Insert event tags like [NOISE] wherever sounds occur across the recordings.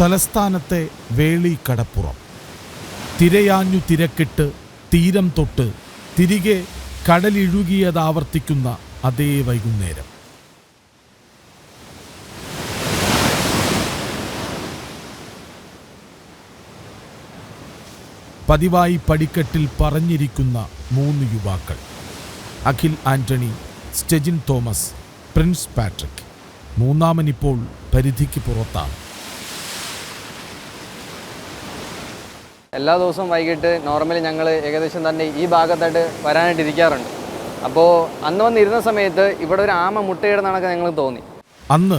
തലസ്ഥാനത്തെ വേളി കടപ്പുറം തിരയാഞ്ഞു തിരക്കിട്ട് തീരം തൊട്ട് തിരികെ കടലിഴുകിയതാവർത്തിക്കുന്ന അതേ വൈകുന്നേരം. പതിവായി പടിക്കെട്ടിൽ പറഞ്ഞിരിക്കുന്ന മൂന്ന് യുവാക്കൾ അഖിൽ ആന്റണി സ്റ്റെജിൻ തോമസ് പ്രിൻസ് പാട്രിക്. മൂന്നാമനിപ്പോൾ പരിധിക്ക് പുറത്താണ്. എല്ലാ ദിവസവും വൈകിട്ട് നോർമലി ഞങ്ങൾ ഏകദേശം തന്നെ ഈ ഭാഗത്തായിട്ട് വരാനായിട്ട് ഇരിക്കാറുണ്ട് അപ്പോൾ അന്ന് വന്നിരുന്ന സമയത്ത് ഇവിടെ ഒരു ആമ മുട്ടയിടുന്നതൊക്കെ ഞങ്ങൾ തോന്നി. അന്ന്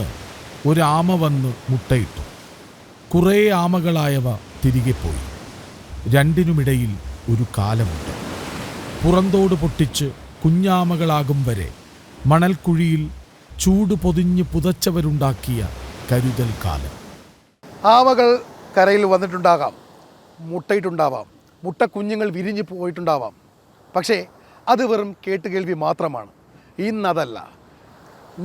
ഒരു ആമ വന്ന് മുട്ടയിട്ടു. കുറേ ആമകളായവ തിരികെ പോയി. രണ്ടിനുമിടയിൽ ഒരു കാലമുണ്ട്. പുറന്തോട് പൊട്ടിച്ച് കുഞ്ഞാമകളാകും വരെ മണൽക്കുഴിയിൽ ചൂട് പൊതിഞ്ഞ് പുതച്ചവരുണ്ടാക്കിയ കരുതൽ കാലം ആമകൾ കരയിൽ വന്നിട്ടുണ്ടാകാം. മുട്ടയിട്ടുണ്ടാവാം. മുട്ട കുഞ്ഞുങ്ങൾ വിരിഞ്ഞു പോയിട്ടുണ്ടാവാം. പക്ഷേ അത് വെറും കേട്ടുകേൾവി മാത്രമാണ്. ഇന്നതല്ല.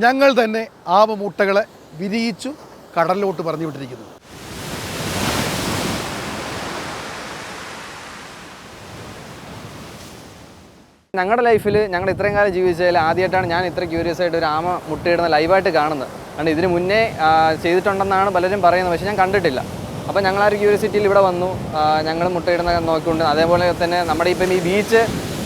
ഞങ്ങൾ തന്നെ ആമ മുട്ടകളെ വിരിയിച്ചു കടലിലോട്ട് പറഞ്ഞു വിട്ടിരിക്കുന്നു ഞങ്ങളുടെ ലൈഫിൽ ഞങ്ങൾ ഇത്രയും കാലം ജീവിച്ചതിൽ ആദ്യമായിട്ടാണ് ഞാൻ ഇത്ര ക്യൂരിയസ് ആയിട്ട് ഒരു ആമ മുട്ടയിടുന്ന ലൈവായിട്ട് കാണുന്നത്. കാരണം ഇതിന് മുന്നേ ചെയ്തിട്ടുണ്ടെന്നാണ് പലരും പറയുന്നത്. പക്ഷേ ഞാൻ കണ്ടിട്ടില്ല. അപ്പോൾ ഞങ്ങൾ ആ ഒരു ക്യൂരിയസിറ്റിയിൽ ഇവിടെ വന്നു. ഞങ്ങൾ മുട്ടയിടുന്ന നോക്കിക്കൊണ്ട് അതേപോലെ തന്നെ നമ്മുടെ ഇപ്പം ഈ ബീച്ച്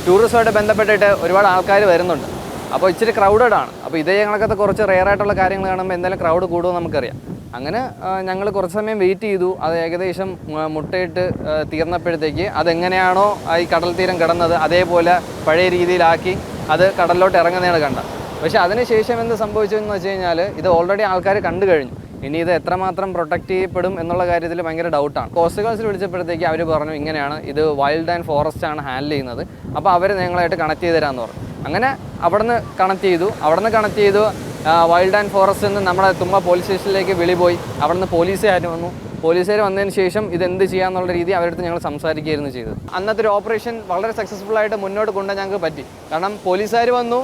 ടൂറിസമായിട്ട് ബന്ധപ്പെട്ടിട്ട് ഒരുപാട് ആൾക്കാർ വരുന്നുണ്ട്. അപ്പോൾ ഇച്ചിരി ക്രൗഡഡ് ആണ്. അപ്പോൾ ഇതേ ഞങ്ങൾക്കത്തെ കുറച്ച് റെയർ ആയിട്ടുള്ള കാര്യങ്ങൾ കാണുമ്പോൾ എന്തായാലും ക്രൗഡ് കൂടുമെന്ന് നമുക്കറിയാം. അങ്ങനെ ഞങ്ങൾ കുറച്ച് സമയം വെയിറ്റ് ചെയ്തു. അത് ഏകദേശം മുട്ടയിട്ട് തീർന്നപ്പോഴത്തേക്ക് അതെങ്ങനെയാണോ ഈ കടൽ തീരം കിടന്നത് അതേപോലെ പഴയ രീതിയിലാക്കി അത് കടലിലോട്ട് ഇറങ്ങുന്നതാണ് കണ്ടത്. പക്ഷേ അതിനുശേഷം എന്ത് സംഭവിച്ചതെന്ന് വെച്ച് കഴിഞ്ഞാൽ ഇത് ഓൾറെഡി ആൾക്കാർ കണ്ടു കഴിഞ്ഞു. ഇനി ഇത് എത്രമാത്രം പ്രൊട്ടക്ട് ചെയ്യപ്പെടും എന്നുള്ള കാര്യത്തിൽ ഭയങ്കര ഡൗട്ടാണ് കോസ്റ്റ് ഗാർഡ്സിൽ വിളിച്ചപ്പോഴത്തേക്ക് അവർ പറഞ്ഞു ഇങ്ങനെയാണ് ഇത് വൈൽഡ് ആൻഡ് ഫോറസ്റ്റ് ആണ് ഹാൻഡിൽ ചെയ്യുന്നത്. അപ്പോൾ അവർ ഞങ്ങളായിട്ട് കണക്ട് ചെയ്ത് തരാമെന്ന് പറഞ്ഞു. അങ്ങനെ അവിടുന്ന് കണക്ട് ചെയ്തു. അവിടുന്ന് കണക്ട് ചെയ്തു. വൈൽഡ് ആൻഡ് ഫോറസ്റ്റ് നിന്ന് നമ്മുടെ തുമ്പ പോലീസ് സ്റ്റേഷനിലേക്ക് വിളി പോയി. അവിടുന്ന് പോലീസുകാർ വന്നു. പോലീസുകാർ വന്നതിന് ശേഷം ഇത് എന്ത് ചെയ്യാന്നുള്ള രീതി അവരടുത്ത് ഞങ്ങൾ സംസാരിക്കുകയായിരുന്നു ചെയ്തത്. അന്നത്തെ ഒരു ഓപ്പറേഷൻ വളരെ സക്സസ്ഫുൾ ആയിട്ട് മുന്നോട്ട് കൊണ്ടുപോകാൻ ഞങ്ങൾക്ക് പറ്റി. കാരണം പോലീസുകാർ വന്നു.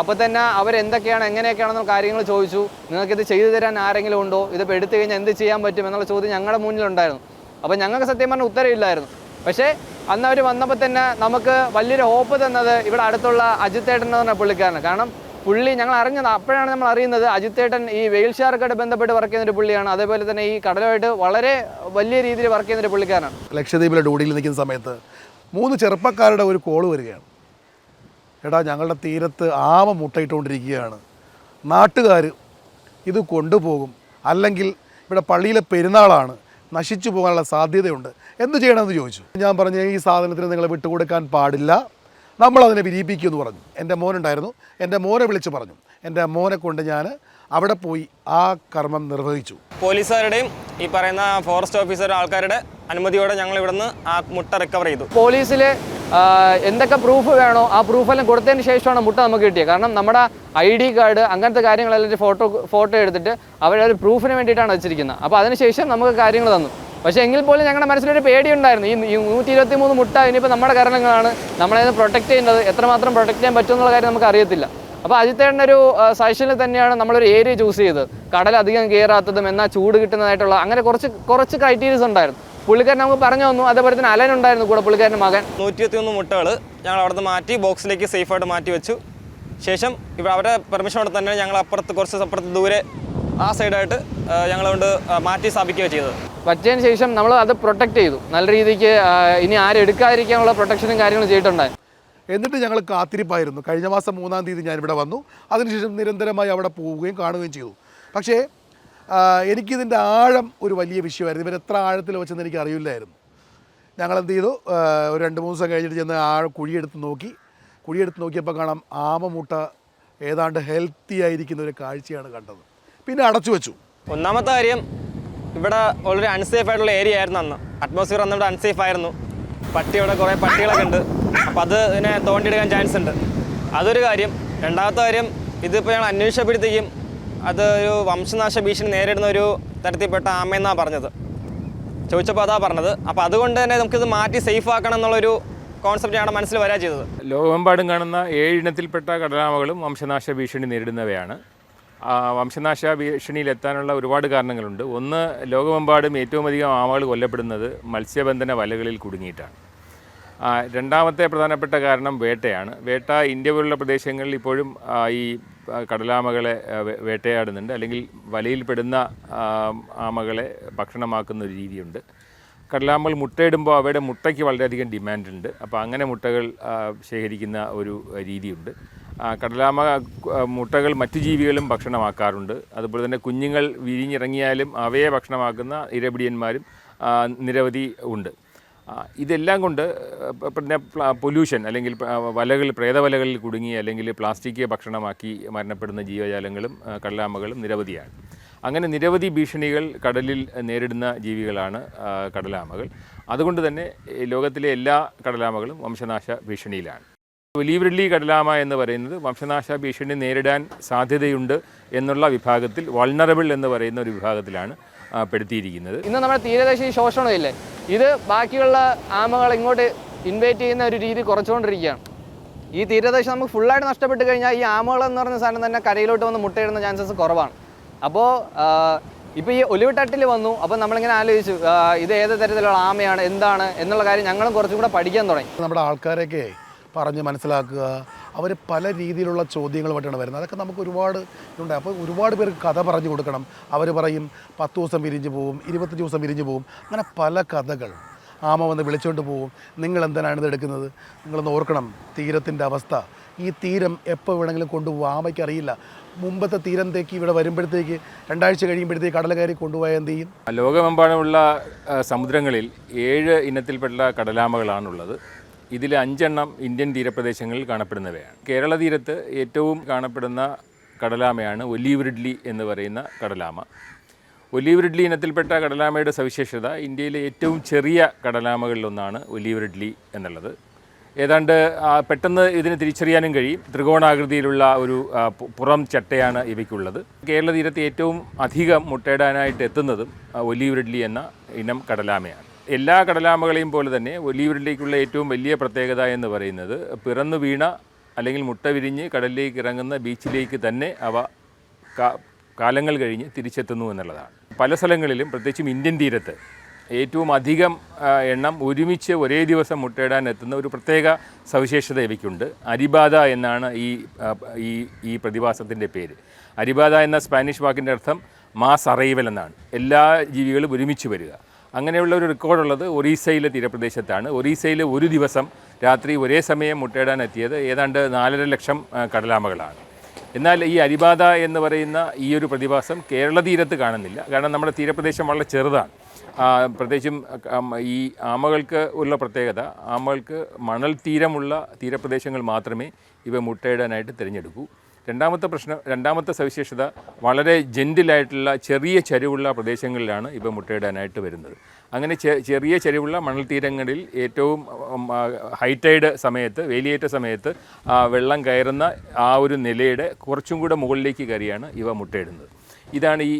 അപ്പോൾ തന്നെ അവരെന്തൊക്കെയാണ് എങ്ങനെയൊക്കെയാണെന്നുള്ള കാര്യങ്ങൾ ചോദിച്ചു. നിങ്ങൾക്കിത് ചെയ്തു തരാൻ ആരെങ്കിലും ഉണ്ടോ? ഇതിപ്പോൾ എടുത്തു കഴിഞ്ഞാൽ എന്ത് ചെയ്യാൻ പറ്റും എന്നുള്ള ചോദ്യം ഞങ്ങളുടെ മുന്നിലുണ്ടായിരുന്നു. അപ്പോൾ ഞങ്ങൾക്ക് സത്യം പറഞ്ഞാൽ ഉത്തരവില്ലായിരുന്നു. പക്ഷേ അന്ന് അവർ വന്നപ്പോൾ തന്നെ നമുക്ക് വലിയൊരു ഹോപ്പ് തന്നത് ഇവിടെ അടുത്തുള്ള അജിത്തേട്ടൻ എന്ന് പറഞ്ഞ പുള്ളിക്കാരനാണ്. കാരണം പുള്ളി ഞങ്ങൾ അറിഞ്ഞത് അപ്പോഴാണ് നമ്മൾ അറിയുന്നത് അജിത്തേട്ടൻ ഈ വെയിൽ ഷാർക്കായിട്ട് ബന്ധപ്പെട്ട് വർക്ക് ചെയ്യുന്ന ഒരു പുള്ളിയാണ്. അതേപോലെ തന്നെ ഈ കടലുമായിട്ട് വളരെ വലിയ രീതിയിൽ വർക്ക് ചെയ്യുന്ന ഒരു പുള്ളിക്കാരനാണ്. ലക്ഷദ്വീപിലെ ഡ്യൂട്ടിയിൽ നിൽക്കുന്ന സമയത്ത് മൂന്ന് ചെറുപ്പക്കാരുടെ ഒരു കോൾ വരികയാണ്. എടാ ഞങ്ങളുടെ തീരത്ത് ആമ മുട്ടയിട്ടുകൊണ്ടിരിക്കുകയാണ്. നാട്ടുകാർ ഇത് കൊണ്ടുപോകും. അല്ലെങ്കിൽ ഇവിടെ പള്ളിയിലെ പെരുന്നാളാണ്. നശിച്ചു പോകാനുള്ള സാധ്യതയുണ്ട്. എന്ത് ചെയ്യണമെന്ന് ചോദിച്ചു. ഞാൻ പറഞ്ഞു ഈ സാധനത്തിന് നിങ്ങളെ വിട്ടുകൊടുക്കാൻ പാടില്ല. നമ്മളതിനെ വിരിയിപ്പിക്കുമെന്ന് പറഞ്ഞു. എന്റെ മോനുണ്ടായിരുന്നു. എന്റെ മോനെ വിളിച്ച് പറഞ്ഞു. എന്റെ മോനെ കൊണ്ട് ഞാൻ അവിടെ പോയി ആ കർമ്മം നിർവഹിച്ചു. പോലീസുകാരുടെയും ഈ പറയുന്ന ഫോറസ്റ്റ് ഓഫീസർ ആൾക്കാരുടെ അനുമതിയോടെ ഞങ്ങൾ ഇവിടുന്ന് ആ മുട്ട റിക്കവർ ചെയ്തു. പോലീസിലെ എന്തൊക്കെ പ്രൂഫ് വേണോ ആ പ്രൂഫെല്ലാം കൊടുത്തതിന് ശേഷമാണ് മുട്ട നമുക്ക് കിട്ടിയത്. കാരണം നമ്മുടെ ഐ ഡി കാർഡ് അങ്ങനത്തെ കാര്യങ്ങളെല്ലാം ഫോട്ടോ ഫോട്ടോ എടുത്തിട്ട് അവരൊരു പ്രൂഫിന് വേണ്ടിയിട്ടാണ് വെച്ചിരിക്കുന്നത്. അപ്പോൾ അതിനുശേഷം നമുക്ക് കാര്യങ്ങൾ തന്നു. പക്ഷേ എങ്കിൽ പോലും ഞങ്ങളുടെ മനസ്സിലൊരു പേടിയുണ്ടായിരുന്നു. ഈ ഈ നൂറ്റി ഇരുപത്തി മൂന്ന് മുട്ട ഇനിയിപ്പോൾ നമ്മുടെ കാരണങ്ങളാണ് നമ്മളെ പ്രൊട്ടക്ട് ചെയ്യുന്നത് എത്രമാത്രം പ്രൊട്ടക്ട് ചെയ്യാൻ പറ്റുമെന്നുള്ള കാര്യം നമുക്ക് അറിയത്തില്ല. അപ്പോൾ അജിത്തേട്ടന്റെ ഒരു സജഷനിൽ തന്നെയാണ് നമ്മളൊരു ഏരിയ ചൂസ് ചെയ്തത്. കടൽ അധികം കയറാത്തതും എന്നാൽ ചൂട് കിട്ടുന്നതായിട്ടുള്ള അങ്ങനെ കുറച്ച് കുറച്ച് ക്രൈറ്റീരിയസ് ഉണ്ടായിരുന്നു. പുള്ളിക്കാരൻ നമുക്ക് പറഞ്ഞു തന്നു അതേപോലെ തന്നെ അലൻ ഉണ്ടായിരുന്നു കൂടെ പുള്ളിക്കാരന്റെ മകൻ. നൂറ്റി ഇരുപത്തിയൊന്ന് മുട്ടകൾ ഞങ്ങൾ അവിടുന്ന് മാറ്റി ബോക്സിലേക്ക് സേഫായിട്ട് മാറ്റി വെച്ചു. ശേഷം ഇവിടെ അവരുടെ പെർമിഷനോടെ തന്നെ ഞങ്ങൾ അപ്പുറത്ത് കുറച്ച് അപ്പുറത്ത് ദൂരെ ആ സൈഡായിട്ട് ഞങ്ങൾ കൊണ്ട് മാറ്റി സ്ഥാപിക്കുക ചെയ്തത്. പറ്റിയതിന് ശേഷം നമ്മൾ അത് പ്രൊട്ടക്റ്റ് ചെയ്തു. നല്ല രീതിക്ക് ഇനി ആരും എടുക്കാതിരിക്കാനുള്ള പ്രൊട്ടക്ഷനും കാര്യങ്ങളും ചെയ്തിട്ടുണ്ടായിരുന്നു. എന്നിട്ട് ഞങ്ങൾ കാത്തിരിപ്പായിരുന്നു. കഴിഞ്ഞ മാസം മൂന്നാം തീയതി ഞാനിവിടെ വന്നു. അതിനുശേഷം നിരന്തരമായി അവിടെ പോവുകയും കാണുകയും ചെയ്തു. പക്ഷേ എനിക്കിതിന്റെ ആഴം ഒരു വലിയ വിഷയമായിരുന്നു. ഇവർ എത്ര ആഴത്തിൽ വെച്ചെന്ന് എനിക്ക് അറിയില്ലായിരുന്നു. ഞങ്ങൾ എന്ത് ചെയ്തു? ഒരു രണ്ട് മൂന്ന് ദിവസം കഴിഞ്ഞിട്ട് ചെന്ന് ആ കുഴിയെടുത്ത് നോക്കി. കുഴിയെടുത്ത് നോക്കിയപ്പോൾ കാണാം ആമമുട്ട ഏതാണ്ട് ഹെൽത്തി ആയിരിക്കുന്ന ഒരു കാഴ്ചയാണ് കണ്ടത്. പിന്നെ അടച്ചു വെച്ചു. ഒന്നാമത്തെ കാര്യം ഇവിടെ വളരെ അൺസേഫ് ആയിട്ടുള്ള ഏരിയ ആയിരുന്നു അന്ന്. അറ്റ്മോസ്ഫിയർ അന്ന് ഇവിടെ അൺസേഫ് ആയിരുന്നു. പട്ടി ഇവിടെ കുറേ പട്ടികളൊക്കെ ഉണ്ട്. അപ്പോൾ അത് ഇതിനെ തോണ്ടിയെടുക്കാൻ ചാൻസ് ഉണ്ട്. അതൊരു കാര്യം. രണ്ടാമത്തെ കാര്യം ഇതിപ്പോൾ ഞങ്ങൾ അന്വേഷിച്ചപ്പോഴത്തേക്കും അത് ഒരു വംശനാശ ഭീഷണി നേരിടുന്ന ഒരു തരത്തിൽപ്പെട്ട ആമയെന്നാണ് പറഞ്ഞത്. ചോദിച്ചപ്പോൾ അതാ പറഞ്ഞത്. അപ്പോൾ അതുകൊണ്ട് തന്നെ നമുക്കിത് മാറ്റി സേഫ് ആക്കണം എന്നുള്ളൊരു കോൺസെപ്റ്റ് ഞങ്ങളുടെ മനസ്സിൽ വരാ ചെയ്തത്. ലോകമെമ്പാടും കാണുന്ന ഏഴിനത്തിൽപ്പെട്ട കടലാമകളും വംശനാശ ഭീഷണി നേരിടുന്നവയാണ്. വംശനാശ ഭീഷണിയിലെത്താനുള്ള ഒരുപാട് കാരണങ്ങളുണ്ട്. ഒന്ന് ലോകമെമ്പാടും ഏറ്റവും അധികം ആമകൾ കൊല്ലപ്പെടുന്നത് മത്സ്യബന്ധന വലകളിൽ കുടുങ്ങിയിട്ടാണ്. രണ്ടാമത്തെ പ്രധാനപ്പെട്ട കാരണം വേട്ടയാണ്. വേട്ട ഇന്ത്യ പോലുള്ള പ്രദേശങ്ങളിൽ ഇപ്പോഴും ഈ കടലാമകളെ വേട്ടയാടുന്നുണ്ട്. അല്ലെങ്കിൽ വലയിൽപ്പെടുന്ന ആമകളെ ഭക്ഷണമാക്കുന്ന ഒരു രീതിയുണ്ട്. കടലാമകൾ മുട്ടയിടുമ്പോൾ അവയുടെ മുട്ടയ്ക്ക് വളരെയധികം ഡിമാൻഡുണ്ട്. അപ്പോൾ അങ്ങനെ മുട്ടകൾ ശേഖരിക്കുന്ന ഒരു രീതിയുണ്ട്. കടലാമ മുട്ടകൾ മറ്റു ജീവികളും ഭക്ഷണമാക്കാറുണ്ട്. അതുപോലെ തന്നെ കുഞ്ഞുങ്ങൾ വിരിഞ്ഞിറങ്ങിയാലും അവയെ ഭക്ഷണമാക്കുന്ന ഇരപിടിയന്മാരും നിരവധി ഉണ്ട്. ഇതെല്ലാം കൊണ്ട് പിന്നെ പൊല്യൂഷൻ അല്ലെങ്കിൽ വലകൾ പ്രേതവലകളിൽ കുടുങ്ങി അല്ലെങ്കിൽ പ്ലാസ്റ്റിക് ഭക്ഷണമാക്കി മരണപ്പെടുന്ന ജീവജാലങ്ങളും കടലാമകളും നിരവധിയാണ്. അങ്ങനെ നിരവധി ഭീഷണികൾ കടലിൽ നേരിടുന്ന ജീവികളാണ് കടലാമകൾ. അതുകൊണ്ട് തന്നെ ലോകത്തിലെ എല്ലാ കടലാമകളും വംശനാശ ഭീഷണിയിലാണ്. ഒലീവ്രില്ലി കടലാമ എന്ന് പറയുന്നത് വംശനാശ ഭീഷണി നേരിടാൻ സാധ്യതയുണ്ട് എന്നുള്ള വിഭാഗത്തിൽ വൾണറബിൾ എന്ന് പറയുന്ന ഒരു വിഭാഗത്തിലാണ് പെടുത്തിയിരിക്കുന്നത്. ഇന്ന് നമ്മുടെ തീരദേശീയ ശോഷണമില്ലേ? ഇത് ബാക്കിയുള്ള ആമകൾ ഇങ്ങോട്ട് ഇൻവൈറ്റ് ചെയ്യുന്ന ഒരു രീതി കുറച്ചുകൊണ്ടിരിക്കുകയാണ്. ഈ തീരദേശം നമുക്ക് ഫുള്ളായിട്ട് നഷ്ടപ്പെട്ട് കഴിഞ്ഞാൽ ഈ ആമകൾ എന്ന് പറയുന്ന സാധനം തന്നെ കരയിലോട്ട് വന്ന് മുട്ടയിടുന്ന ചാൻസസ് കുറവാണ്. അപ്പോൾ ഇപ്പോൾ ഈ ഒലിവിട്ടട്ടിൽ വന്നു. അപ്പോൾ നമ്മളിങ്ങനെ ആലോചിച്ചു ഇത് ഏത് തരത്തിലുള്ള ആമയാണ് എന്താണ് എന്നുള്ള കാര്യം ഞങ്ങളും കുറച്ചും കൂടെ പഠിക്കാൻ തുടങ്ങി. നമ്മുടെ ആൾക്കാരെയൊക്കെ പറഞ്ഞ് മനസ്സിലാക്കുക. അവർ പല രീതിയിലുള്ള ചോദ്യങ്ങളുമായിട്ടാണ് വരുന്നത്. അതൊക്കെ നമുക്ക് ഒരുപാട് ഉണ്ട് അപ്പോൾ ഒരുപാട് പേർക്ക് കഥ പറഞ്ഞു കൊടുക്കണം. അവർ പറയും പത്ത് ദിവസം വിരിഞ്ഞ് പോവും ഇരുപത്തഞ്ച് ദിവസം വിരിഞ്ഞ് പോവും. അങ്ങനെ പല കഥകൾ ആമ വന്ന് വിളിച്ചുകൊണ്ട് പോവും. നിങ്ങൾ എന്തിനാണ് ഇത് എടുക്കുന്നത്? നിങ്ങളൊന്ന് ഓർക്കണം തീരത്തിന്റെ അവസ്ഥ. ഈ തീരം എപ്പോൾ വേണമെങ്കിലും കൊണ്ടുപോകും ആമയ്ക്ക് അറിയില്ല. മുമ്പത്തെ തീരത്തേക്ക് ഇവിടെ വരുമ്പോഴത്തേക്ക് രണ്ടാഴ്ച കഴിയുമ്പോഴത്തേക്ക് കടൽ കയറി കൊണ്ടുപോയാൽ എന്ത് ചെയ്യും? ലോകമെമ്പാടുമുള്ള സമുദ്രങ്ങളിൽ ഏഴ് ഇനത്തിൽപ്പെട്ട കടലാമകളാണുള്ളത്. ഇതിൽ അഞ്ചെണ്ണം ഇന്ത്യൻ തീരപ്രദേശങ്ങളിൽ കാണപ്പെടുന്നവയാണ്. കേരള തീരത്ത് ഏറ്റവും കാണപ്പെടുന്ന കടലാമയാണ് ഒലീവ് റിഡ്ലി എന്ന് പറയുന്ന കടലാമ. ഒലീവ് റിഡ്ലി ഇനത്തിൽപ്പെട്ട കടലാമയുടെ സവിശേഷത ഇന്ത്യയിലെ ഏറ്റവും ചെറിയ കടലാമകളിലൊന്നാണ് ഒലീവ് റിഡ്ലി എന്നുള്ളത്. ഏതാണ്ട് പെട്ടെന്ന് ഇതിന് തിരിച്ചറിയാനും കഴിയും. ത്രികോണാകൃതിയിലുള്ള ഒരു പുറം ചട്ടയാണ് ഇവയ്ക്കുള്ളത്. കേരള തീരത്ത് ഏറ്റവും അധികം മുട്ടയിടാനായിട്ട് എത്തുന്നതും ഒലീവ് റിഡ്ലി എന്ന ഇനം കടലാമയാണ്. എല്ലാ കടലാമകളെയും പോലെ തന്നെ ഒലീവ് ഏറ്റവും വലിയ പ്രത്യേകത എന്ന് പറയുന്നത് പിറന്നു വീണ അല്ലെങ്കിൽ മുട്ട വിരിഞ്ഞ് കടലിലേക്ക് ഇറങ്ങുന്ന ബീച്ചിലേക്ക് തന്നെ അവ കാലങ്ങൾ കഴിഞ്ഞ് തിരിച്ചെത്തുന്നു എന്നുള്ളതാണ്. പല സ്ഥലങ്ങളിലും പ്രത്യേകിച്ചും ഇന്ത്യൻ തീരത്ത് ഏറ്റവും അധികം എണ്ണം ഒരുമിച്ച് ഒരേ ദിവസം മുട്ടയിടാൻ എത്തുന്ന ഒരു പ്രത്യേക സവിശേഷത ഇവയ്ക്കുണ്ട്. അരിബാധ എന്നാണ് ഈ ഈ ഈ പ്രതിഭാസത്തിന്റെ പേര്. അരിബാധ എന്ന സ്പാനിഷ് വാക്കിന്റെ അർത്ഥം മാസ് അറൈവൽ എന്നാണ്. എല്ലാ ജീവികളും ഒരുമിച്ച് വരിക. അങ്ങനെയുള്ള ഒരു റെക്കോർഡുള്ളത് ഒറീസയിലെ തീരപ്രദേശത്താണ്. ഒറീസയിൽ ഒരു ദിവസം രാത്രി ഒരേ സമയം മുട്ടയിടാൻ എത്തിയത് ഏതാണ്ട് നാലര ലക്ഷം കടലാമകളാണ്. എന്നാൽ ഈ അരിബാധ എന്ന് പറയുന്ന ഈ ഒരു പ്രതിഭാസം കേരള തീരത്ത് കാണുന്നില്ല. കാരണം നമ്മുടെ തീരപ്രദേശം വളരെ ചെറുതാണ്. പ്രത്യേകിച്ചും ഈ ആമകൾക്ക് ഉള്ള പ്രത്യേകത ആമകൾക്ക് മണൽ തീരമുള്ള തീരപ്രദേശങ്ങൾ മാത്രമേ ഇവ മുട്ടയിടാനായിട്ട് തിരഞ്ഞെടുക്കൂ. രണ്ടാമത്തെ പ്രശ്നം രണ്ടാമത്തെ സവിശേഷത വളരെ ജെന്റിലായിട്ടുള്ള ചെറിയ ചരിവുള്ള പ്രദേശങ്ങളിലാണ് ഇവ മുട്ടയിടാനായിട്ട് വരുന്നത്. അങ്ങനെ ചെറിയ ചരിവുള്ള മണൽ തീരങ്ങളിൽ ഏറ്റവും ഹൈടൈഡ് സമയത്ത് വേലിയേറ്റ സമയത്ത് വെള്ളം കയറുന്ന ആ ഒരു നിലയുടെ കുറച്ചും കൂടെ മുകളിലേക്ക് കയറിയാണ് ഇവ മുട്ടയിടുന്നത്. ഇതാണ് ഈ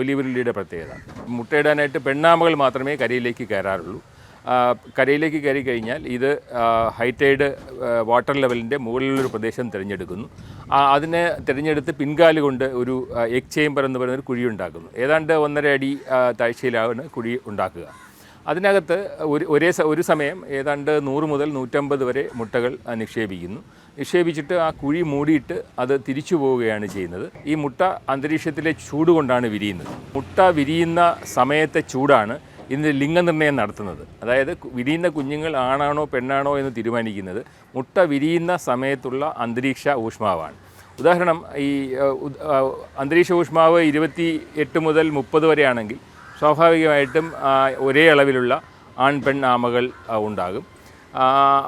ഒലിവുരുള്ളിയുടെ പ്രത്യേകത. മുട്ടയിടാനായിട്ട് പെണ്ണാമകൾ മാത്രമേ കരയിലേക്ക് കയറാറുള്ളൂ. കരയിലേക്ക് കയറി കഴിഞ്ഞാൽ ഇത് ഹൈറ്റൈഡ് വാട്ടർ ലെവലിന്റെ മുകളിലുള്ളൊരു പ്രദേശം തിരഞ്ഞെടുക്കുന്നു. അതിനെ തിരഞ്ഞെടുത്ത് പിൻകാൽ കൊണ്ട് ഒരു എഗ് ചേമ്പർ എന്ന് പറയുന്ന ഒരു കുഴി ഉണ്ടാക്കുന്നു. ഏതാണ്ട് ഒന്നര അടി താഴ്ചയിലാണ് കുഴി ഉണ്ടാക്കുക. അതിനകത്ത് ഒരു ഒരേ ഒരു സമയം ഏതാണ്ട് നൂറ് മുതൽ നൂറ്റമ്പത് വരെ മുട്ടകൾ നിക്ഷേപിക്കുന്നു. നിക്ഷേപിച്ചിട്ട് ആ കുഴി മൂടിയിട്ട് അത് തിരിച്ചു പോവുകയാണ് ചെയ്യുന്നത്. ഈ മുട്ട അന്തരീക്ഷത്തിലെ ചൂട് കൊണ്ടാണ് വിരിയുന്നത്. മുട്ട വിരിയുന്ന സമയത്തെ ചൂടാണ് ഇതിന്റെ ലിംഗനിർണയം നടത്തുന്നത്. അതായത് വിരിയുന്ന കുഞ്ഞുങ്ങൾ ആണാണോ പെണ്ണാണോ എന്ന് തീരുമാനിക്കുന്നത് മുട്ട വിരിയുന്ന സമയത്തുള്ള അന്തരീക്ഷ ഊഷ്മാവാണ്. ഉദാഹരണം ഈ അന്തരീക്ഷ ഊഷ്മാവ് ഇരുപത്തി എട്ട് മുതൽ മുപ്പത് വരെയാണെങ്കിൽ സ്വാഭാവികമായിട്ടും ഒരേ അളവിലുള്ള ആൺ പെൺ ആമകൾ ഉണ്ടാകും.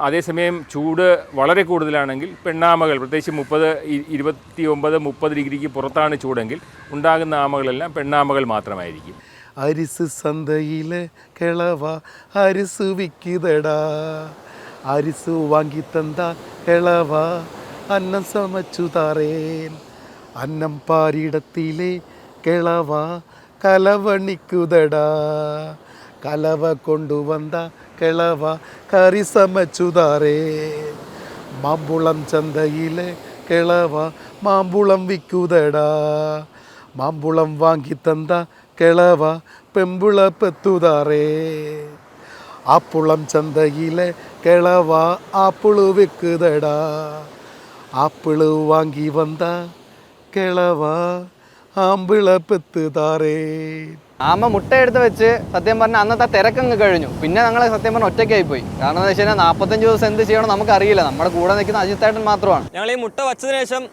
അതേസമയം ചൂട് വളരെ കൂടുതലാണെങ്കിൽ പെണ്ണാമകൾ പ്രത്യേകിച്ച് മുപ്പത് ഇരുപത്തി ഒമ്പത് മുപ്പത് ഡിഗ്രിക്ക് പുറത്താണ് ചൂടെങ്കിൽ ഉണ്ടാകുന്ന ആമകളെല്ലാം പെണ്ണാമകൾ മാത്രമായിരിക്കും. അരിസ് സന്തയിലെ കിളവ അരിസ് വിക്കിതടാ. അരിസ് വാങ്ങി തന്ത കിളവ അന്നം സമച്ചു താറേൻ. അന്നം പാരിടത്തിലെ കിളവ കലവണിക്കുതടാ. കലവ കൊണ്ടുവന്ത കിളവ കറി സമച്ചു താറേ മാമ്പുളം ചന്തയിലെ കിളവ മാമ്പുളം വിക്കുതടാ മാമ്പുളം വാങ്ങിത്തന്ന കിളവ പെമ്പുള പെത്തുതാറേ ആപ്പുളം ചന്തയിലെ കിളവ ആപ്പിൾ വെക്കുതടാ ആപ്പിൾ വാങ്ങി വന്ന കിളവ ആമ്പിള പെത്തുതാറേ ആമ മുട്ടയെടുത്ത് വെച്ച് സത്യം പറഞ്ഞാൽ അന്നത്തെ തിരക്കങ്ങ് കഴിഞ്ഞു. പിന്നെ ഞങ്ങൾ സത്യം പറഞ്ഞാൽ ഒറ്റയ്ക്കായി പോയി. കാരണം എന്താ വെച്ച് കഴിഞ്ഞാൽ നാൽപ്പത്തഞ്ച് ദിവസം എന്ത് ചെയ്യണം നമുക്കറിയില്ല. നമ്മുടെ കൂടെ നിൽക്കുന്ന അജിത്തായിട്ട് മാത്രമാണ്. ഞങ്ങൾ ഈ മുട്ട വച്ചതിന് ശേഷം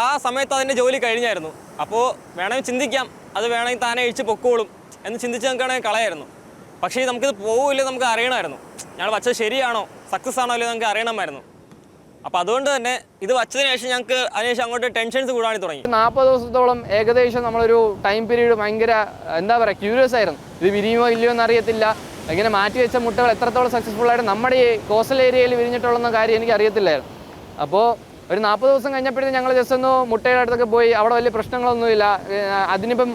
ആ സമയത്ത് അതിന്റെ ജോലി കഴിഞ്ഞായിരുന്നു. അപ്പോൾ വേണമെങ്കിൽ ചിന്തിക്കാം. അത് വേണമെങ്കിൽ താനെ അഴിച്ച് പൊക്കോളും എന്ന് ചിന്തിച്ച് നമുക്കാണെങ്കിൽ കളയായിരുന്നു. പക്ഷേ നമുക്കിത് പോവില്ല നമുക്ക് അറിയണമായിരുന്നു. ഞങ്ങൾ വച്ചത് ശരിയാണോ? സക്സസ് ആണോ അല്ലേ നമുക്ക് അറിയണമായിരുന്നു. അപ്പോൾ അതുകൊണ്ട് തന്നെ ഇത് വച്ചതിന് ശേഷം ഞങ്ങൾക്ക് അതിനുശേഷം അങ്ങോട്ട് ടെൻഷൻസ് കൂടാൻ തുടങ്ങി. നാൽപ്പത് ദിവസത്തോളം ഏകദേശം നമ്മളൊരു ടൈം പീരീഡ് ഭയങ്കര എന്താ പറയുക ക്യൂരിയസ് ആയിരുന്നു. ഇത് വിരിയുമോ ഇല്ലയോ എന്ന് അറിയത്തില്ല. ഇങ്ങനെ മാറ്റി വെച്ച മുട്ടകൾ എത്രത്തോളം സക്സസ്ഫുൾ ആയിട്ട് നമ്മുടെ ഈ കോസ്റ്റൽ ഏരിയയിൽ വിരിഞ്ഞിട്ടുള്ള കാര്യം എനിക്ക് അറിയത്തില്ലായിരുന്നു. അപ്പോൾ ഒരു നാൽപ്പത് ദിവസം കഴിഞ്ഞപ്പോഴത്തേക്കും ഞങ്ങൾ ജസ്റ്റ് ഒന്ന് മുട്ടയുടെ അടുത്തൊക്കെ പോയി അവിടെ വലിയ പ്രശ്നങ്ങളൊന്നുമില്ല. അതിനിപ്പം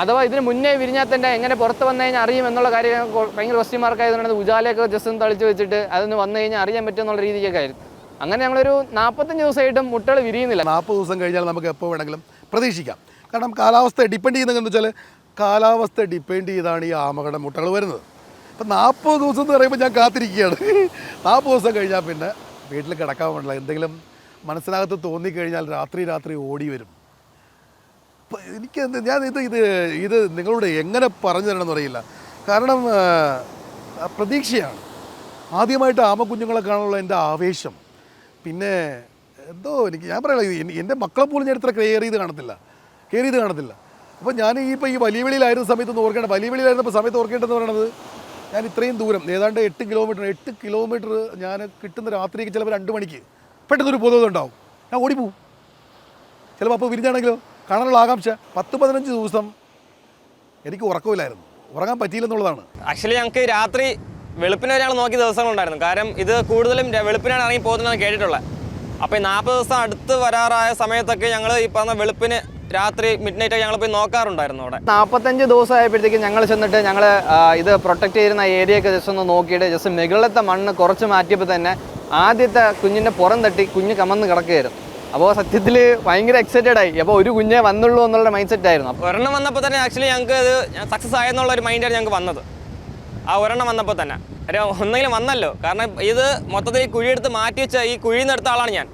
അഥവാ ഇതിന് മുന്നേ വിരിഞ്ഞാൽ തന്നെ എങ്ങനെ പുറത്ത് വന്നു കഴിഞ്ഞാൽ അറിയും എന്നുള്ള കാര്യം ഭയങ്കര ക്വസ്റ്റ്യൻ മാർക്കായതുകൊണ്ട് ഉജാലയൊക്കെ ജസ്റ്റ് ഒന്ന് തളിച്ച് വെച്ചിട്ട് അതൊന്ന് വന്നു കഴിഞ്ഞാൽ അറിയാൻ പറ്റുമെന്നുള്ള രീതിയൊക്കെ ആയിരുന്നു. അങ്ങനെ ഞങ്ങളൊരു നാൽപ്പത്തഞ്ച് ദിവസമായിട്ടും മുട്ടകൾ വിരിയുന്നില്ല. നാൽപ്പത് ദിവസം കഴിഞ്ഞാൽ നമുക്ക് എപ്പോൾ വേണമെങ്കിലും പ്രതീക്ഷിക്കാം. കാരണം കാലാവസ്ഥ ഡിപ്പെൻഡ് ചെയ്യുന്നതെന്ന് വെച്ചാൽ കാലാവസ്ഥ ഡിപ്പെൻഡ് ചെയ്താണ് ഈ ആമകളുടെ മുട്ടകൾ വരുന്നത്. അപ്പം നാൽപ്പത് ദിവസം എന്ന് പറയുമ്പോൾ ഞാൻ കാത്തിരിക്കുകയാണ്. [LAUGHS] നാൽപ്പത് ദിവസം കഴിഞ്ഞാൽ പിന്നെ വീട്ടിൽ കിടക്കാൻ പാടില്ല എന്തെങ്കിലും മനസ്സിനകത്ത് തോന്നിക്കഴിഞ്ഞാൽ രാത്രി രാത്രി ഓടി വരും. എനിക്ക് ഞാൻ ഇത് ഇത് ഇത് നിങ്ങളോട് എങ്ങനെ പറഞ്ഞു തരണമെന്ന് അറിയില്ല. കാരണം പ്രതീക്ഷയാണ്. ആദ്യമായിട്ട് ആമക്കുഞ്ഞുങ്ങളെ കാണാനുള്ള എന്റെ ആവേശം. പിന്നെ എന്തോ എനിക്ക് ഞാൻ പറയാം എന്റെ മക്കളെ പോലും ഞാൻ ഇത്ര കെയർ ചെയ്ത് കാണത്തില്ല. കെയർ ചെയ്ത് കാണത്തില്ല. അപ്പോൾ ഞാൻ ഈ ഇപ്പോൾ ഈ വലിയ വെളിയിലായിരുന്ന സമയത്ത് ഒന്ന് ഓർക്കേണ്ട വലിയ വെളിയിലായിരുന്നപ്പോൾ സമയത്ത് ഓർക്കേണ്ടതെന്ന് പറയുന്നത് ഞാൻ ഇത്രയും ദൂരം ഏതാണ്ട് എട്ട് കിലോമീറ്റർ എട്ട് കിലോമീറ്റർ ഞാൻ കിട്ടുന്ന രാത്രിക്ക് ചിലപ്പോൾ രണ്ട് മണിക്ക് പെട്ടെന്നൊരു ബോധം ഉണ്ടാവും. ഞാൻ ഓടിപ്പോവും ചിലപ്പോൾ അപ്പോൾ വിരിഞ്ഞാണെങ്കിലോ? കാണാനുള്ള ആകാംക്ഷ. പത്ത് പതിനഞ്ച് ദിവസം എനിക്ക് ഉറക്കമില്ലായിരുന്നു. ഉറങ്ങാൻ പറ്റിയില്ലെന്നുള്ളതാണ്. ആക്ച്വലി ഞങ്ങൾക്ക് രാത്രി വെളുപ്പിനെ ഒരാൾ ഞങ്ങൾ നോക്കിയ ദിവസങ്ങളുണ്ടായിരുന്നു. കാരണം ഇത് കൂടുതലും വെളുപ്പിനാണ് ഇറങ്ങി പോകുന്നതെന്ന് കേട്ടിട്ടുള്ളത് അപ്പോൾ ഈ നാൽപ്പത് ദിവസം അടുത്ത് വരാറായ സമയത്തൊക്കെ ഞങ്ങൾ ഈ പറഞ്ഞ വെളുപ്പിന് രാത്രി മിഡ് നൈറ്റ് ഞങ്ങൾ പോയി നോക്കാറുണ്ടായിരുന്നു അവിടെ. നാൽപ്പത്തഞ്ച് ദിവസം ആയപ്പോഴത്തേക്ക് ഞങ്ങൾ ചെന്നിട്ട് ഞങ്ങൾ ഇത് പ്രൊട്ടക്ട് ചെയ്യുന്ന ഏരിയയൊക്കെ ജസ്റ്റ് ഒന്ന് നോക്കിയിട്ട് ജസ്റ്റ് മുകളിലത്തെ മണ്ണ് കുറച്ച് മാറ്റിയപ്പോൾ തന്നെ ആദ്യത്തെ കുഞ്ഞിന്റെ പുറം തട്ടി കുഞ്ഞ് കമന്ന് കിടക്കുകയായിരുന്നു. അപ്പോൾ സത്യത്തിൽ ഭയങ്കര എക്സൈറ്റഡ് ആയി. അപ്പോൾ ഒരു കുഞ്ഞേ വന്നുള്ളൂ എന്നുള്ള മൈൻഡ് സെറ്റ് ആയിരുന്നു. അപ്പോൾ ഒരെണ്ണം വന്നപ്പോൾ തന്നെ ആക്ച്വലി ഞങ്ങൾക്ക് അത് സക്സസ് ആയെന്നുള്ള ഒരു മൈൻഡാണ് ഞങ്ങൾക്ക് വന്നത്. ആ ഒരെണ്ണം വന്നപ്പോൾ തന്നെ. ഒന്നെങ്കിലും വന്നല്ലോ. കാരണം ഇത് മൊത്തത്തിൽ ഈ കുഴിയെടുത്ത് മാറ്റി വെച്ച ഈ കുഴിയിൽ നിന്ന് എടുത്ത ആളാണ് ഞാൻ.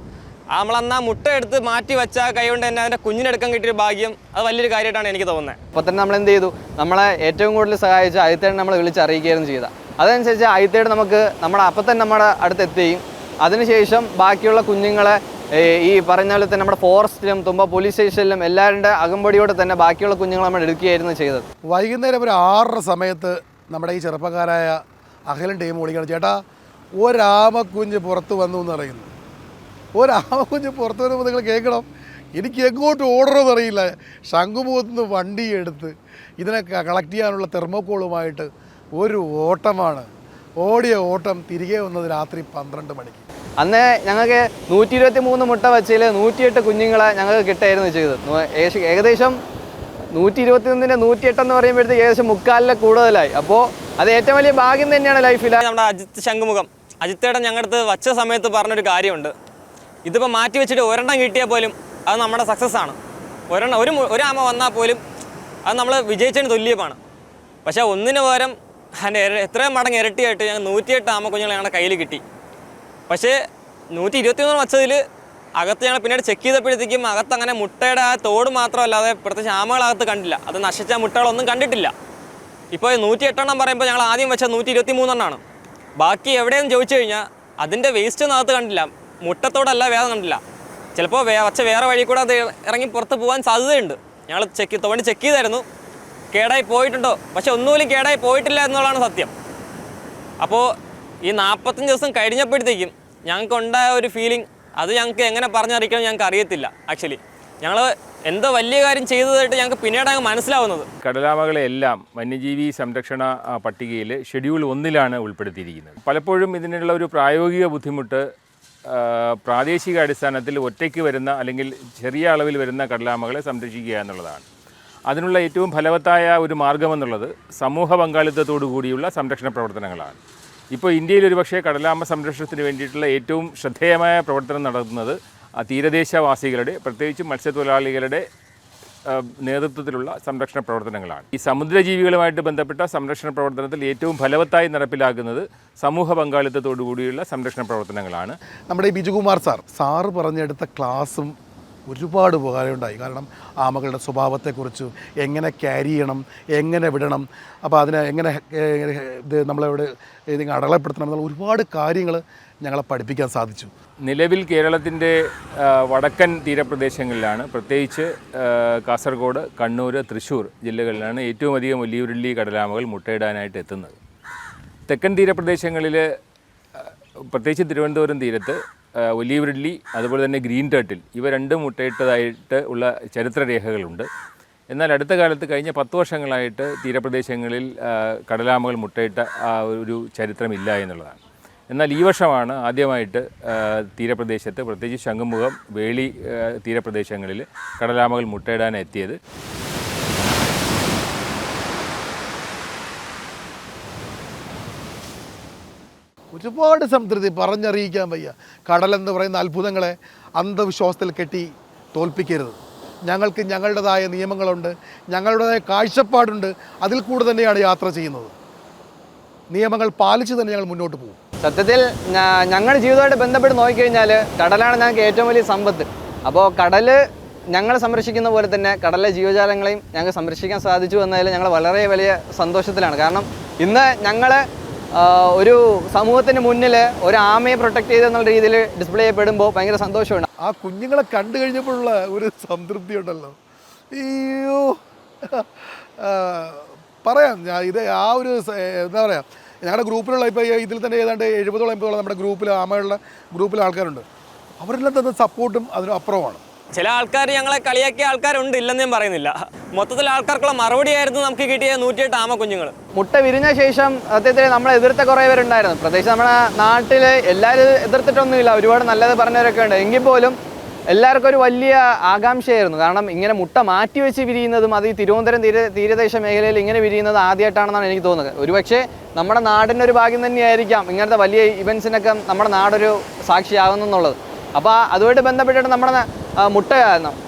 നമ്മളന്ന് ആ മുട്ട എടുത്ത് മാറ്റി വെച്ച കൈ കൊണ്ട് തന്നെ അതിന്റെ കുഞ്ഞിനെടുക്കാൻ കിട്ടിയൊരു ഭാഗ്യം. അത് വലിയൊരു കാര്യമായിട്ടാണ് എനിക്ക് തോന്നുന്നത് അപ്പോൾ തന്നെ നമ്മൾ എന്ത് ചെയ്തു? നമ്മളെ ഏറ്റവും കൂടുതൽ സഹായിച്ച ആദ്യത്തേട് നമ്മൾ വിളിച്ചറിയിക്കുകയും ചെയ്ത. അതനുസരിച്ച് ആദ്യത്തേട് നമുക്ക് നമ്മുടെ അപ്പം തന്നെ നമ്മുടെ അടുത്ത് എത്തുകയും അതിനുശേഷം ബാക്കിയുള്ള കുഞ്ഞുങ്ങളെ ഈ പറഞ്ഞ പോലെ തന്നെ നമ്മുടെ ഫോറസ്റ്റിലും തുമ്പ പോലീസ് സ്റ്റേഷനിലും എല്ലാവരുടെ അകമ്പടിയോടെ തന്നെ ബാക്കിയുള്ള കുഞ്ഞുങ്ങളെ നമ്മൾ എടുക്കുകയായിരുന്നു ചെയ്തത്. വൈകുന്നേരം ഒരു ആറര സമയത്ത് നമ്മുടെ ഈ ചെറുപ്പക്കാരായ അഖിലൻ ടീം വിളിക്കണം. ചേട്ടാ ഒരാമക്കുഞ്ഞ് പുറത്ത് വന്നു എന്ന് പറയുന്നു. ഒരാമക്കുഞ്ഞ് പുറത്ത് വരുമ്പോൾ നിങ്ങൾ കേൾക്കണം. എനിക്ക് എങ്ങോട്ട് ഓർഡറൊന്നും അറിയില്ല. ശംഖുമുഖത്ത് നിന്ന് വണ്ടി എടുത്ത് ഇതിനെ കളക്ട് ചെയ്യാനുള്ള തെർമോക്കോളുമായിട്ട് ഒരു ഓട്ടമാണ്. ഓടിയ ഓട്ടം തിരികെ വന്നത് രാത്രി പന്ത്രണ്ട് മണിക്ക്. അന്ന് ഞങ്ങൾക്ക് നൂറ്റി ഇരുപത്തി മൂന്ന് മുട്ട വച്ചതിൽ നൂറ്റിയെട്ട് കുഞ്ഞുങ്ങളെ ഞങ്ങൾക്ക് കിട്ടായിരുന്നു ചെയ്തത്. ഏകദേശം നൂറ്റി ഇരുപത്തി നൂറ്റി എട്ടെന്ന് പറയുമ്പോഴത്തേക്ക് ഏകദേശം മുക്കാലിലെ കൂടുതലായി. അപ്പോൾ അത് ഏറ്റവും വലിയ ഭാഗ്യം തന്നെയാണ് ലൈഫിൽ നമ്മുടെ അജിത് ശംഖുമുഖം. അജിത്തേട്ടൻ ഞങ്ങളുടെ അടുത്ത് വച്ച സമയത്ത് പറഞ്ഞൊരു കാര്യമുണ്ട്. ഇതിപ്പോൾ മാറ്റി വെച്ചിട്ട് ഒരെണ്ണം കിട്ടിയാൽ പോലും അത് നമ്മുടെ സക്സസ് ആണ്. ഒരെണ്ണം ഒരു ഒരാമ വന്നാൽ പോലും അത് നമ്മൾ വിജയിച്ചതിന് തുല്യമാണ്. പക്ഷേ ഒന്നിന് പകരം അതിന്റെ എത്രയും മടങ്ങ് ഇരട്ടിയായിട്ട് ഞങ്ങൾ നൂറ്റിയെട്ട് ആമ കുഞ്ഞുങ്ങൾ ഞങ്ങളുടെ കയ്യിൽ കിട്ടി. പക്ഷേ നൂറ്റി ഇരുപത്തിമൂന്ന് വച്ചതിൽ അകത്ത് ഞങ്ങൾ പിന്നീട് ചെക്ക് ചെയ്തപ്പോഴത്തേക്കും അകത്ത് അങ്ങനെ മുട്ടയുടെ ആ തോട് മാത്രമല്ലാതെ പ്രത്യേകിച്ച് ആമകളകത്ത് കണ്ടില്ല. അത് നശിച്ച മുട്ടകളൊന്നും കണ്ടിട്ടില്ല. ഇപ്പോൾ നൂറ്റി എട്ടെണ്ണം പറയുമ്പോൾ ഞങ്ങൾ ആദ്യം വെച്ച നൂറ്റി ഇരുപത്തി മൂന്നെണ്ണമാണ് ബാക്കി എവിടെയെന്ന് ചോദിച്ചു കഴിഞ്ഞാൽ അതിന്റെ വേസ്റ്റ് ഒന്നും അകത്ത് കണ്ടില്ല. മുട്ടത്തോടല്ല വേറെ കണ്ടില്ല. ചിലപ്പോൾ വേ വച്ച വേറെ വഴി കൂടെ അത് ഇറങ്ങി പുറത്ത് പോകാൻ സാധ്യതയുണ്ട്. ഞങ്ങൾ ചെക്ക് തോണ്ടി ചെക്ക് ചെയ്തായിരുന്നു. കേടായി പോയിട്ടുണ്ടോ? പക്ഷെ ഒന്നുപോലും കേടായി പോയിട്ടില്ല എന്നുള്ളതാണ് സത്യം. അപ്പോൾ ഈ നാൽപ്പത്തഞ്ച് ദിവസം കഴിഞ്ഞപ്പോഴത്തേക്കും ഞങ്ങൾക്കുണ്ടായ ഒരു ഫീലിംഗ് അത് ഞങ്ങൾക്ക് എങ്ങനെ പറഞ്ഞറിയിക്കണം ഞങ്ങൾക്ക് അറിയത്തില്ല ആക്ച്വലി ഞങ്ങൾ എന്തോ വലിയ കാര്യം ചെയ്തതായിട്ട് ഞങ്ങൾക്ക് പിന്നീട് അങ്ങ് മനസ്സിലാവുന്നത്. കടലാമകളെല്ലാം വന്യജീവി സംരക്ഷണ പട്ടികയിൽ ഷെഡ്യൂൾ ഒന്നിലാണ് ഉൾപ്പെടുത്തിയിരിക്കുന്നത്. പലപ്പോഴും ഇതിനുള്ള ഒരു പ്രായോഗിക ബുദ്ധിമുട്ട് പ്രാദേശിക അടിസ്ഥാനത്തിൽ ഒറ്റയ്ക്ക് വരുന്ന അല്ലെങ്കിൽ ചെറിയ അളവിൽ വരുന്ന കടലാമകളെ സംരക്ഷിക്കുക എന്നുള്ളതാണ്. അതിനുള്ള ഏറ്റവും ഫലവത്തായ ഒരു മാർഗമെന്നുള്ളത് സമൂഹ പങ്കാളിത്തത്തോടു കൂടിയുള്ള സംരക്ഷണ പ്രവർത്തനങ്ങളാണ്. ഇപ്പോൾ ഇന്ത്യയിൽ ഒരുപക്ഷേ കടലാമ്പ സംരക്ഷണത്തിന് വേണ്ടിയിട്ടുള്ള ഏറ്റവും ശ്രദ്ധേയമായ പ്രവർത്തനം നടത്തുന്നത് തീരദേശവാസികളുടെ പ്രത്യേകിച്ച് മത്സ്യത്തൊഴിലാളികളുടെ നേതൃത്വത്തിലുള്ള സംരക്ഷണ പ്രവർത്തനങ്ങളാണ്. ഈ സമുദ്രജീവികളുമായിട്ട് ബന്ധപ്പെട്ട സംരക്ഷണ പ്രവർത്തനത്തിൽ ഏറ്റവും ഫലവത്തായി നടപ്പിലാക്കുന്നത് സമൂഹ പങ്കാളിത്തത്തോടു കൂടിയുള്ള സംരക്ഷണ പ്രവർത്തനങ്ങളാണ്. നമ്മുടെ ബിജുകുമാർ സാർ സാറ് പറഞ്ഞെടുത്ത ക്ലാസ്സും ഒരുപാട് ഉപകാരമുണ്ടായി. കാരണം ആമകളുടെ സ്വഭാവത്തെക്കുറിച്ച് എങ്ങനെ ക്യാരി ചെയ്യണം എങ്ങനെ വിടണം അപ്പോൾ അതിനെ എങ്ങനെ ഇത് നമ്മളെവിടെ ഇതിങ്ങനെ അടകളപ്പെടുത്തണം എന്നുള്ള ഒരുപാട് കാര്യങ്ങൾ ഞങ്ങളെ പഠിപ്പിക്കാൻ സാധിച്ചു. നിലവിൽ കേരളത്തിന്റെ വടക്കൻ തീരപ്രദേശങ്ങളിലാണ്. പ്രത്യേകിച്ച് കാസർഗോഡ് കണ്ണൂർ തൃശ്ശൂർ ജില്ലകളിലാണ് ഏറ്റവും അധികം വലിയുരുള്ളി കടലാമകൾ മുട്ടയിടാനായിട്ട് എത്തുന്നത്. തെക്കൻ തീരപ്രദേശങ്ങളിൽ പ്രത്യേകിച്ച് തിരുവനന്തപുരം തീരത്ത് ആ, ഒലീവ്രിഡ്ലി അതുപോലെ തന്നെ ഗ്രീൻ ടേട്ടിൽ ഇവ രണ്ടും മുട്ടയിട്ടതായിട്ട് ഉള്ള ചരിത്രരേഖകളുണ്ട്. എന്നാൽ അടുത്ത കാലത്ത് കഴിഞ്ഞ പത്ത് വർഷങ്ങളായിട്ട് തീരപ്രദേശങ്ങളിൽ കടലാമകൾ മുട്ടയിട്ട ഒരു ചരിത്രമില്ല എന്നുള്ളതാണ്. എന്നാൽ ഈ വർഷമാണ് ആദ്യമായിട്ട് തീരപ്രദേശത്ത് പ്രത്യേകിച്ച് ശംഖുമുഖം വേളി തീരപ്രദേശങ്ങളിൽ കടലാമകൾ മുട്ടയിടാൻ എത്തിയത് ഒരുപാട് സംതൃപ്തി പറഞ്ഞറിയിക്കാൻ വയ്യ. കടലെന്ന് പറയുന്ന അത്ഭുതങ്ങളെ അന്ധവിശ്വാസത്തിൽ കെട്ടി തോൽപ്പിക്കരുത്. ഞങ്ങൾക്ക് ഞങ്ങളുടേതായ നിയമങ്ങളുണ്ട് ഞങ്ങളുടേതായ കാഴ്ചപ്പാടുണ്ട് അതിൽ കൂടെ തന്നെയാണ് യാത്ര ചെയ്യുന്നത്. നിയമങ്ങൾ പാലിച്ച് തന്നെ ഞങ്ങൾ മുന്നോട്ട് പോകും. സത്യത്തിൽ ഞങ്ങളുടെ ജീവിതമായിട്ട് ബന്ധപ്പെട്ട് നോക്കിക്കഴിഞ്ഞാൽ കടലാണ് ഞങ്ങൾക്ക് ഏറ്റവും വലിയ സമ്പത്ത്. അപ്പോൾ കടൽ ഞങ്ങളെ സംരക്ഷിക്കുന്ന പോലെ തന്നെ കടലിലെ ജീവജാലങ്ങളെയും ഞങ്ങൾക്ക് സംരക്ഷിക്കാൻ സാധിച്ചു എന്നതിൽ ഞങ്ങൾ വളരെ വലിയ സന്തോഷത്തിലാണ്. കാരണം ഇന്ന് ഞങ്ങൾ ഒരു സമൂഹത്തിന് മുന്നിൽ ഒരു ആമയെ പ്രൊട്ടക്ട് ചെയ്തെന്നുള്ള രീതിയിൽ ഡിസ്പ്ലേ ചെയ്യപ്പെടുമ്പോൾ ഭയങ്കര സന്തോഷമുണ്ട്. ആ കുഞ്ഞുങ്ങളെ കണ്ടു കഴിഞ്ഞപ്പോഴുള്ള ഒരു സംതൃപ്തി ഉണ്ടല്ലോ. അയ്യോ. പറയാം. ഞാൻ ഇത് ആ ഒരു എന്താ പറയുക ഞങ്ങളുടെ ഗ്രൂപ്പിലുള്ള ഇപ്പോൾ ഇതിൽ തന്നെ ഏതാണ്ട് എഴുപതോളം എൺപതോളം നമ്മുടെ ഗ്രൂപ്പിൽ ആമയുള്ള ഗ്രൂപ്പിലെ ആൾക്കാരുണ്ട്. അവരെല്ലാം തന്ന സപ്പോർട്ടും അതിനും അപ്പുറമാണ്. ചില ആൾക്കാർ ഞങ്ങളെ കളിയാക്കിയ ആൾക്കാരുണ്ട് ഇല്ലെന്ന് ഞാൻ പറയുന്നില്ല. മൊത്തത്തിൽ ആൾക്കാർക്കുള്ള മറുപടിയായിരുന്നു നമുക്ക് കിട്ടിയ നൂറ്റിയെട്ട് ആമ കുഞ്ഞുങ്ങൾ മുട്ട വിരിഞ്ഞ ശേഷം സത്യത്തിൽ നമ്മളെ എതിർത്ത കുറേ പേരുണ്ടായിരുന്നു. പ്രത്യേകിച്ച് നമ്മുടെ നാട്ടിൽ എല്ലാവരും എതിർത്തിട്ടൊന്നുമില്ല. ഒരുപാട് നല്ലത് പറഞ്ഞവരൊക്കെ ഉണ്ട്. എങ്കിൽ പോലും എല്ലാവർക്കും ഒരു വലിയ ആകാംക്ഷയായിരുന്നു. കാരണം ഇങ്ങനെ മുട്ട മാറ്റി വെച്ച് വിരിയുന്നതും അത് ഈ തിരുവനന്തപുരം തീര തീരദേശ മേഖലയിൽ ഇങ്ങനെ വിരിയുന്നത് ആദ്യമായിട്ടാണെന്നാണ് എനിക്ക് തോന്നുന്നത്. ഒരുപക്ഷെ നമ്മുടെ നാടിന്റെ ഒരു ഭാഗ്യം തന്നെയായിരിക്കാം ഇങ്ങനത്തെ വലിയ ഇവൻസിനൊക്കെ നമ്മുടെ നാടൊരു സാക്ഷിയാകുന്നെന്നുള്ളത് അപ്പോൾ അതുമായിട്ട് ബന്ധപ്പെട്ടിട്ട് നമ്മുടെ മുട്ട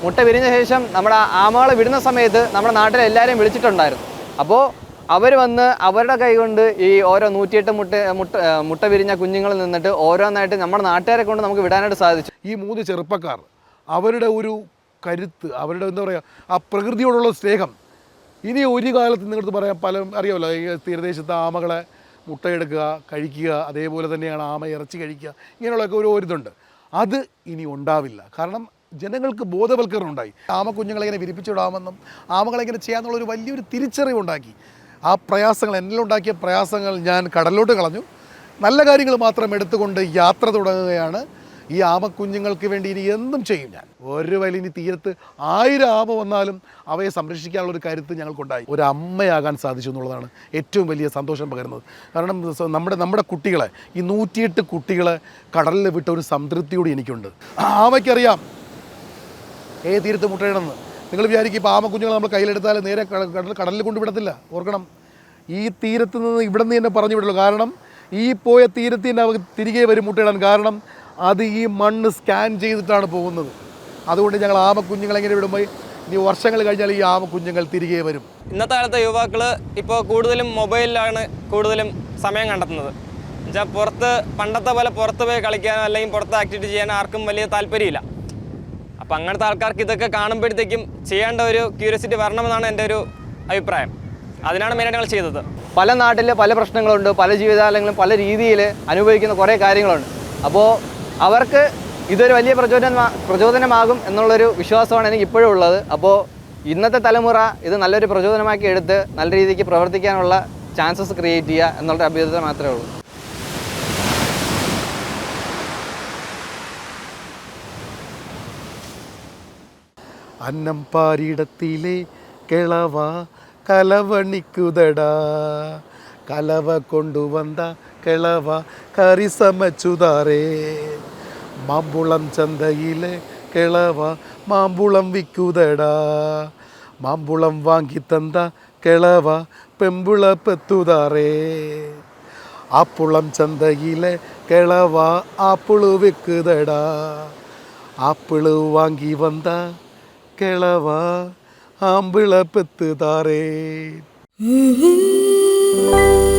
മുട്ട വിരിഞ്ഞ ശേഷം നമ്മുടെ ആമകളെ വിടുന്ന സമയത്ത് നമ്മുടെ നാട്ടിലെ എല്ലാവരെയും വിളിച്ചിട്ടുണ്ടായിരുന്നു. അപ്പോൾ അവർ വന്ന് അവരുടെ കൈകൊണ്ട് ഈ ഓരോ നൂറ്റിയെട്ട് മുട്ട മുട്ട മുട്ട വിരിഞ്ഞ കുഞ്ഞുങ്ങളിൽ നിന്നിട്ട് ഓരോന്നായിട്ട് നമ്മുടെ നാട്ടുകാരെ കൊണ്ട് നമുക്ക് വിടാനായിട്ട് സാധിച്ചു. ഈ മൂന്ന് ചെറുപ്പക്കാർ അവരുടെ ഒരു കരുത്ത് അവരുടെ എന്താ പറയുക ആ പ്രകൃതിയോടുള്ള സ്നേഹം. ഇനി ഒരു കാലത്ത് നിങ്ങൾക്ക് പറയാം പല അറിയാമല്ലോ ഈ തീരദേശത്തെ ആമകളെ മുട്ടയെടുക്കുക കഴിക്കുക അതേപോലെ തന്നെയാണ് ആമ ഇറച്ചി കഴിക്കുക ഇങ്ങനെയുള്ളതൊക്കെ ഒരു ഒരിതുണ്ട് അത് ഇനി ഉണ്ടാവില്ല. കാരണം ജനങ്ങൾക്ക് ബോധവൽക്കരണം ഉണ്ടായി ആമ കുഞ്ഞുങ്ങളെ ഇങ്ങനെ വിരിപ്പിച്ചിടാമെന്നും ആമകളെ ഇങ്ങനെ ചെയ്യാമെന്നുള്ളൊരു വലിയൊരു തിരിച്ചറിവുണ്ടാക്കി. ആ പ്രയാസങ്ങൾ എന്നിലുണ്ടാക്കിയ പ്രയാസങ്ങൾ ഞാൻ കടലിലോട്ട് കളഞ്ഞു. നല്ല കാര്യങ്ങൾ മാത്രം എടുത്തുകൊണ്ട് യാത്ര തുടങ്ങുകയാണ്. ഈ ആമക്കുഞ്ഞുങ്ങൾക്ക് വേണ്ടി ഇനി എന്തും ചെയ്യും ഞാൻ. ഒരു വലിയ ഇനി തീരത്ത് ആയിരം ആമ വന്നാലും അവയെ സംരക്ഷിക്കാനുള്ള ഒരു കരുത്ത് ഞങ്ങൾക്കുണ്ടായി. ഒരു അമ്മയാകാൻ സാധിച്ചു എന്നുള്ളതാണ് ഏറ്റവും വലിയ സന്തോഷം പകരുന്നത്. കാരണം നമ്മുടെ നമ്മുടെ കുട്ടികളെ ഈ നൂറ്റിയെട്ട് കുട്ടികളെ കടലിൽ വിട്ട ഒരു സംതൃപ്തിയോട് എനിക്കുണ്ട്. ആമയ്ക്കറിയാം ഏത് തീരത്ത് മുട്ടയിടണമെന്ന് നിങ്ങൾ വിചാരിക്കും ഇപ്പോൾ ആമക്കുഞ്ഞുങ്ങൾ നമ്മൾ കയ്യിലെടുത്താൽ നേരെ കട- കടൽ കടലിൽ കൊണ്ടുവിടത്തില്ല. ഓർക്കണം. ഈ തീരത്ത് നിന്ന് ഇവിടെ നിന്ന് തന്നെ പറഞ്ഞു വിടുള്ളൂ കാരണം ഈ പോയ തീരത്ത് തന്നെ അവർക്ക് തിരികെ വരും മുട്ടയിടാൻ കാരണം അത് ഈ മണ്ണ് സ്കാൻ ചെയ്തിട്ടാണ് പോകുന്നത്. അതുകൊണ്ട് ഞങ്ങൾ ആമക്കുഞ്ഞുങ്ങളെ എങ്ങനെ വിടുമ്പോൾ ഇനി വർഷങ്ങൾ കഴിഞ്ഞാൽ ഈ ആമക്കുഞ്ഞുങ്ങൾ തിരികെ വരും. ഇന്നത്തെ കാലത്തെ യുവാക്കൾ ഇപ്പോൾ കൂടുതലും മൊബൈലിലാണ് കൂടുതലും സമയം കണ്ടെത്തുന്നത്. എന്നുവെച്ചാൽ പുറത്ത് പണ്ടത്തെ പോലെ പുറത്ത് പോയി കളിക്കാനോ അല്ലെങ്കിൽ പുറത്ത് ആക്ടിവിറ്റി ചെയ്യാനോ ആർക്കും വലിയ താല്പര്യമില്ല. അപ്പം അങ്ങനത്തെ ആൾക്കാർക്ക് ഇതൊക്കെ കാണുമ്പോഴത്തേക്കും ചെയ്യേണ്ട ഒരു ക്യൂരിയോസിറ്റി വരണമെന്നാണ് എന്റെ ഒരു അഭിപ്രായം. അതിനാണ് മെയിനായിട്ട് ഞങ്ങൾ ചെയ്തത്. പല നാട്ടിൽ പല പ്രശ്നങ്ങളുണ്ട് പല ജീവിതകാലങ്ങളും പല രീതിയിൽ അനുഭവിക്കുന്ന കുറേ കാര്യങ്ങളുണ്ട്. അപ്പോൾ അവർക്ക് ഇതൊരു വലിയ പ്രചോദന പ്രചോദനമാകും എന്നുള്ളൊരു വിശ്വാസമാണ് എനിക്ക് ഇപ്പോഴും ഉള്ളത്. അപ്പോൾ ഇന്നത്തെ തലമുറ ഇത് നല്ലൊരു പ്രചോദനമാക്കി എടുത്ത് നല്ല രീതിക്ക് പ്രവർത്തിക്കാനുള്ള ചാൻസസ് ക്രിയേറ്റ് ചെയ്യുക എന്നുള്ള അഭ്യർത്ഥന മാത്രമേ ഉള്ളൂ. അന്നം പാരിടത്തിലെ കിളവ കലവണിക്കുതടാ. കലവ കൊണ്ടുവന്ന കിളവ കറി സമച്ചുതാറേ. മാമ്പുളം ചന്തയിലെ കിളവ മാമ്പുളം വിക്കുതടാ മാമ്പുളം വാങ്ങി തന്ന കിളവ പെമ്പുള പെത്തുതാറേ. ആപ്പുളം ചന്തയിലെ കിളവ ആപ്പിൾ വെക്കുതടാ ആപ്പിൾ വാങ്ങി വന്ന കിളവ ആമ്പിള പെത്തുതാറേ Ooh.